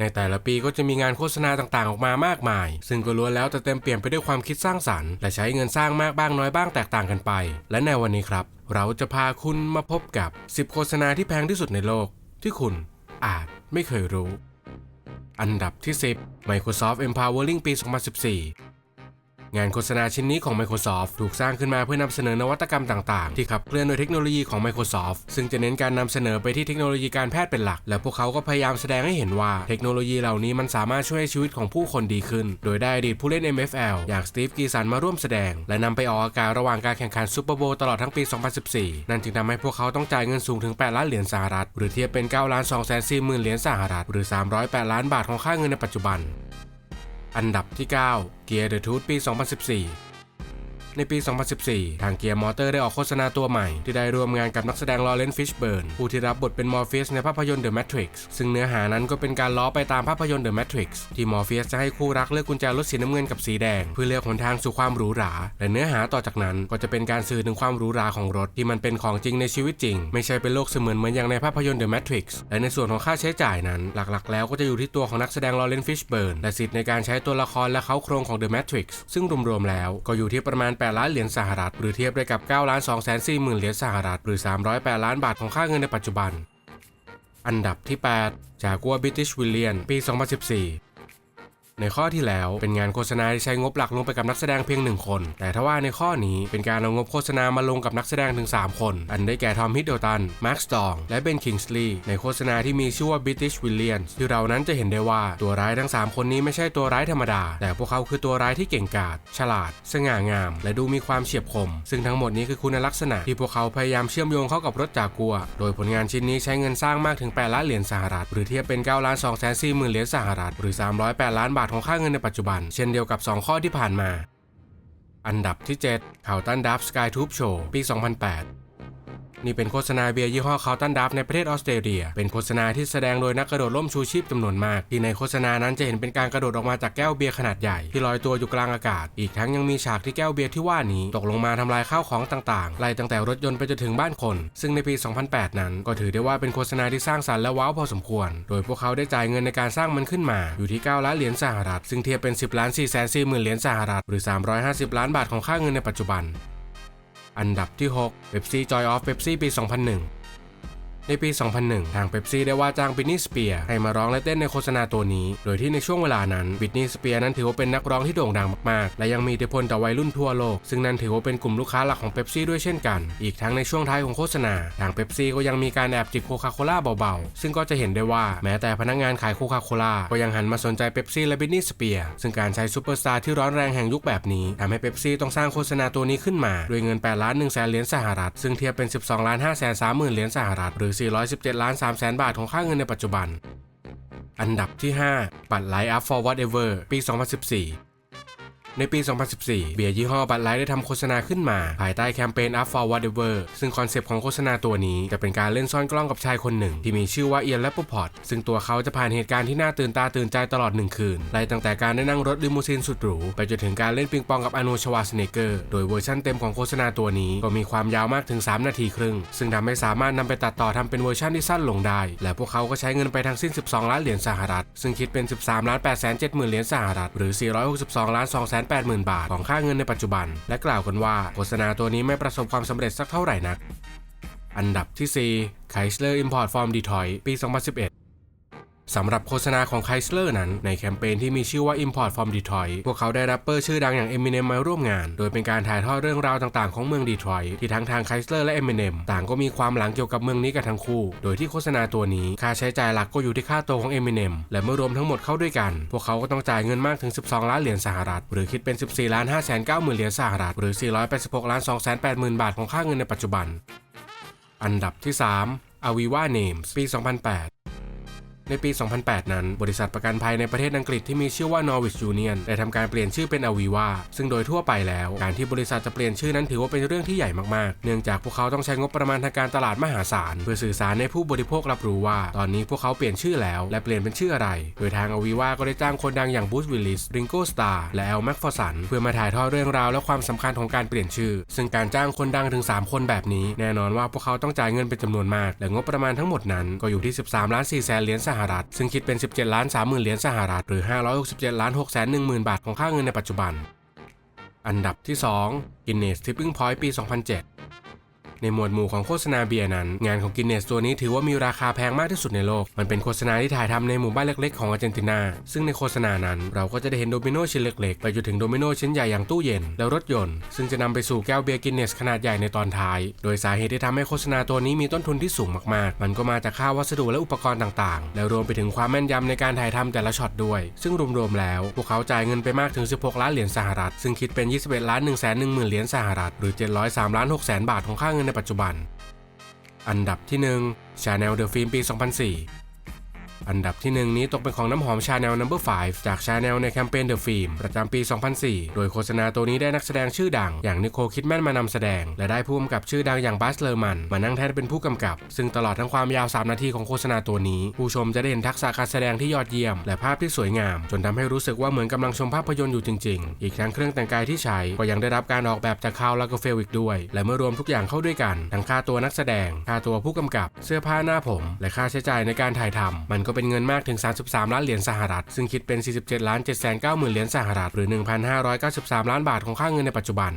ในแต่ละปีก็จะมีงานโฆษณาต่างๆ ออกมามากมาย ซึ่งก็ล้วนแล้วแต่เต็มเปี่ยมไปด้วยความคิดสร้างสรรค์และใช้เงินสร้างมากบ้างน้อยบ้างแตกต่างกันไป และในวันนี้ครับ เราจะพาคุณมาพบกับ 10 โฆษณาที่แพงที่สุดในโลก ที่คุณอาจไม่เคยรู้ อันดับที่ 10 Microsoft Empowering ปี 2014 งานโฆษณาชิ้นนี้ของ Microsoft ถูกสร้างขึ้นมาเพื่อนำเสนอนวัตกรรมต่างๆ ที่ขับเคลื่อนโดยเทคโนโลยีของ Microsoft ซึ่งจะเน้นการนำเสนอไปที่เทคโนโลยีการแพทย์เป็นหลัก และพวกเขาก็พยายามแสดงให้เห็นว่าเทคโนโลยีเหล่านี้มันสามารถช่วยให้ชีวิตของผู้คนดีขึ้น โดยได้อดีตผู้เล่น MFL อย่างสตีฟกีสันมาร่วมแสดง และนำไปออกอากาศระหว่างการแข่งขันซูเปอร์โบว์ตลอดทั้งปี 2014 นั่นจึงทำให้พวกเขาต้องจ่ายเงินสูงถึง 8 ล้านเหรียญสหรัฐหรือเทียบเป็น9ล้าน2 4 0 0 0 0เหรียญสหรัฐหรือ 308 ล้านบาทของค่าเงินในปัจจุบัน อันดับที่ 9 Gear the Tooth ปี 2014 ในปี 2014 ทางเกียร์มอเตอร์ได้ออกโฆษณาตัวใหม่ ที่ได้ร่วมงานกับนักแสดงลอเรนฟิชเบิร์นผู้ที่รับบทเป็นมอร์ฟิสในภาพยนตร์ The Matrix ซึ่งเนื้อหานั้นก็เป็นการล้อไปตามภาพยนตร์ The Matrix ที่มอร์ฟิสจะให้คู่รักเลือกกุญแจรถสีน้ำเงินกับสีแดง เพื่อเลือกหนทางสู่ความหรูหราและเนื้อหาต่อจากนั้นก็จะเป็นการสื่อถึงความหรูหราของรถที่มันเป็นของจริงในชีวิตจริง ไม่ใช่เป็นโลกเสมือนเหมือนอย่างในภาพยนตร์ The Matrix และในส่วนของค่าใช้จ่ายนั้น หลักๆ แล้วก็จะอยู่ที่ตัวของนักแสดงลอเรนฟิชเบิร์นและสิทธิ์ในการใช้ตัวละครและเขาโครงของ The Matrix ซึ่งรวมๆแล้วก็อยู่ที่ประมาณ8 8 ล้านเหรียญสหรัฐหรือเทียบได้กับ9ล้าน2 4 0 0 0 0เหรียญสหรัฐหรือ 308 ล้านบาทของค่าเงินในปัจจุบัน อันดับที่ 8 จากกัวบิทิชวิลเลียนปี 2014 ในข้อที่แล้วเป็นงานโฆษณาที่ใช้งบหลักลงไปกับนักแสดงเพียงหนึ่งคน แต่ถ้าว่าในข้อนี้เป็นการเอางบโฆษณามาลงกับนักแสดงถึง 3 คน อันได้แก่ทอมฮิดเดิลตันมาร์คสตองและเบนคิงส์ลีย์ในโฆษณาที่มีชื่อว่า British Villains ที่เรานั้นจะเห็นได้ว่าตัวร้ายทั้ง 3 คนนี้ไม่ใช่ตัวร้ายธรรมดา แต่พวกเขาคือตัวร้ายที่เก่งกาจฉลาด สง่างาม และดูมีความเฉียบคม ซึ่งทั้งหมดนี้คือคุณลักษณะที่พวกเขาพยายามเชื่อมโยงเข้ากับรถจากกัว โดยผลงานชิ้นนี้ใช้เงินสร้างมากถึง8ล้านเหรียญสหรัฐหรือเทียบเป็น9ล้าน2 4 0 0 0 0เหรียญสหรัฐหรือ308ล้านบาทของค่าเงินในปัจจุบัน เช่นเดียวกับ 2 ข้อที่ผ่านมา อันดับที่7เขาวตันดับสกายทูบโชว์ปี 2008 นี่เป็นโฆษณาเบียร์ยี่ห้อคา l ตันดับในประเทศออสเตรเลีย เป็นโฆษณาที่แสดงโดยนักกระโดดร่มชูชีพจำนวนมาก ที่ในโฆษณานั้นจะเห็นเป็นการกระโดดออกมาจากแก้วเบียร์ขนาดใหญ่ที่ลอยตัวอยู่กลางอากาศ อีกทั้งยังมีฉากที่แก้วเบียร์ที่ว่านี้ตกลงมาทำลายข้าวของต่างๆ ไล่ตั้งแต่รถยนต์ไปจนถึงบ้านคน ซึ่งในปี 2008 นั้น ก็ถือได้ว่าเป็นโฆษณาที่สร้างสรรค์และว้าวพอสมควร โดยพวกเขาได้จ่ายเงินในการสร้างมันขึ้นมาอยู่ที่ 9 ล้านเหรียญสหรัฐ ซึ่งเทียบเป็น 10ล้าน4 4 0 0 0 0เหรียญสหรัฐหรือ 350 ล้านบาทของค่าเงินในปัจจุบัน อันดับที่ 6 Pepsi Joy of Pepsi ปี 2001 ในปี 2001 ทางเ e ปซี่ได้ว่าจ้างบิทนีย์สเปียร์ให้มาร้องและเต้นในโฆษณาตัวนี้ โดยที่ในช่วงเวลานั้นบิทนีย์สเปียร์นั้นถือว่าเป็นนักร้องที่โด่งดังมากๆ และยังมีอิทธิพลต่อวัยรุ่นทั่วโลก ซึ่งนั่นถือว่าเป็นกลุ่มลูกค้าหลักของเ e ปซี่ด้วยเช่นกัน อีกทั้งในช่วงท้ายของโฆษณา ทางเ e ปซี่ก็ยังมีการแอบจิบโคคาโคล่าเบาๆ ซึ่งก็จะเห็นได้ว่าแม้แต่พนักงานขายโคคาโคล่าก็ยังหันมาสนใจเ e ปซี่และบิทนีย์สเปียร์ซึ่งการใช้ซูเปอร์สตาร์ที่ร้อนแรงแห่งยุคแบบนี้ทำให้เ e ปซี่ต้องสร้างโฆษณาตัวนี้ขึ้นมาด้วยเงิน8ล้าน1แสนเหรียญสหรัฐซึ่งเทียบเป็น 12ล้าน5แสน3หมื่นเหรียญสหรัฐหรือ417 ล้าน3แสนบาทของค่าเงินในปัจจุบัน อันดับที่ 5 บัตรไลฟ์อัพฟอร์วอตเอเวอร์ปี 2014 ในปี 2014 เบียร์ยี่ห้อบัตไลท์ได้ทำโฆษณาขึ้นมา ภายใต้แคมเปญ up for whatever ซึ่งคอนเซปต์ของโฆษณาตัวนี้จะเป็นการเล่นซ่อนกล้องกับชายคนหนึ่ง ที่มีชื่อว่าเอียนและปูพอตซึ่งตัวเขาจะผ่านเหตุการณ์ที่น่าตื่นตาตื่นใจตลอดหนึ่งคืนไล่ตั้งแต่การได้นั่งรถลิมูซีนสุดหรู ไปจนถึงการเล่นปิงปองกับอนูชวาสเนเกอร์โดยเวอร์ชันเต็มของโฆษณาตัวนี้ก็มีความยาวมากถึง 3 นาทีครึ่ง ซึ่งทำให้สามารถนำไปตัดต่อทำเป็นเวอร์ชันที่สั้นลงได้ และพวกเขาก็ใช้เงินไปทั้งสิ้น 12 ล้านเหรียญสหรัฐ ซึ่งคิดเป็น 13ล้าน8 7 0 0 0 0เหรียญสหรัฐหรือ 462ล้าน2 0 0 0 0 บาทของค่าเงินในปัจจุบัน และกล่าวกันว่าโฆษณาตัวนี้ไม่ประสบความสำเร็จสักเท่าไหร่นักอันดับที่4 Chrysler Import from Detroit ปี 2011 สำหรับโฆษณาของ Chrysler นั้น ในแคมเปญที่มีชื่อว่า Import from Detroit พวกเขาได้แรปเปอร์ชื่อดังอย่าง Eminem มาร่วมงาน โดยเป็นการถ่ายทอดเรื่องราวต่างๆของเมืองดีทรอยที่ทั้งทาง Chrysler และ Eminem ต่างก็มีความหลังเกี่ยวกับเมืองนี้กันทั้งคู่ โดยที่โฆษณาตัวนี้ค่าใช้จ่ายหลักก็อยู่ที่ค่าตัวของ Eminem และเมื่อรวมทั้งหมดเข้าด้วยกัน พวกเขาก็ต้องจ่ายเงินมากถึง 12 ล้านเหรียญสหรัฐ หรือคิดเป็น 14ล้าน5 9 0 0 0 0เหรียญสหรัฐหรือ 486ล้าน2 8 0 0 0 0 บาทของค่าเงินในปัจจุบัน อันดับที่ 3 Aviva Names ปี 2008 ในปี 2008 นั้น บริษัทประกันภัยในประเทศอังกฤษที่มีชื่อว่า Norwich Union ได้ทำการเปลี่ยนชื่อเป็น Aviva ซึ่งโดยทั่วไปแล้ว การที่บริษัทจะเปลี่ยนชื่อนั้นถือว่าเป็นเรื่องที่ใหญ่มากๆ เนื่องจากพวกเขาต้องใช้งบประมาณทางการตลาดมหาศาล เพื่อสื่อสารให้ผู้บริโภครับรู้ว่า ตอนนี้พวกเขาเปลี่ยนชื่อแล้ว และเปลี่ยนเป็นชื่ออะไร โดยทาง Aviva ก็ได้จ้างคนดังอย่าง Bruce Willis Ringo Starr และ Al McPherson เพื่อมาถ่ายทอดเรื่องราวและความสำคัญของการเปลี่ยนชื่อ ซึ่งการจ้างคนดังถึง 3 คนแบบนี้ แน่นอนว่าพวกเขาต้องจ่ายเงินเป็นจำนวนมาก และงบประมาณทั้งหมดนั้นก็อยู่ที่ 13ล้าน4แสนเหรียญสหรัฐ ซึ่งคิดเป็น 17ล้าน30,000เหรียญสหรัฐหรือ 567ล้าน6 1 0 0 0 0 บาทของค่าเงินในปัจจุบัน อันดับที่ 2 Guinness Tipping Point ปี 2007 ในหมวดหมู่ของโฆษณาเบียร์นั้น งานของกินเนสตัวนี้ถือว่ามีราคาแพงมากที่สุดในโลก มันเป็นโฆษณาที่ถ่ายทำในหมู่บ้านเล็กๆของอาร์เจนตินา ซึ่งในโฆษณานั้นเราก็จะได้เห็นโดมิโนชิ้นเล็กๆ ไปจนถึงโดมิโนชิ้นใหญ่อย่างตู้เย็นและรถยนต์ ซึ่งจะนำไปสู่แก้วเบียร์กินเนสขนาดใหญ่ในตอนท้าย โดยสาเหตุที่ทำให้โฆษณาตัวนี้มีต้นทุนที่สูงมากๆ มันก็มาจากค่าวัสดุและอุปกรณ์ต่างๆ และรวมไปถึงความแม่นยำในการถ่ายทำแต่ละช็อตด้วย ซึ่งรวมๆแล้ว พวกเขาจ่ายเงินไปมากถึง 16 ล้านเหรียญสหรัฐ ซึ่งคิดเป็น 21ล้าน1 1 0 0 0 0เหรียญสหรัฐหรือ 703ล้าน6แสนบาทของค่าเงินในปัจจุบัน อันดับที่ 1 Chanel The Film ปี 2004 อันดับที่ 1 นี้ตกเป็นของน้ำหอม Chanel No. 5จาก Chanel ในแคมเปญ The Film ประจำปี 2004 โดยโฆษณาตัวนี้ได้นักแสดงชื่อดัง อย่างนิโคลคิดแมนมานำแสดง และได้ผู้กำกับชื่อดังอย่างบัสเลอร์มัน มานั่งแทนเป็นผู้กำกับ ซึ่งตลอดทั้งความยาว 3 นาทีของโฆษณาตัวนี้ ผู้ชมจะได้เห็นทักษะการแสดงที่ยอดเยี่ยม และภาพที่สวยงาม จนทำให้รู้สึกว่าเหมือนกำลังชมภาพยนตร์อยู่จริง ๆ อีกทั้งเครื่องแต่งกายที่ใช้ก็ยังได้รับการออกแบบจากคาวลากเฟลอีกด้วย และเมื่อรวมทุกอย่างเข้าด้วยกันทั้งค่าตัวนักแสดงค่าตัวผู้กำกับ เสื้อผ้าหน้าผม และค่าใช้จ่ายในการถ่ายทำมันก็เป็นเงินมากถึง 33 ล้านเหรียญสหรัฐ ซึ่งคิดเป็น 47ล้าน7 9 0 0 0 0เหรียญสหรัฐหรือ 1,593 ล้านบาทของค่าเงินในปัจจุบัน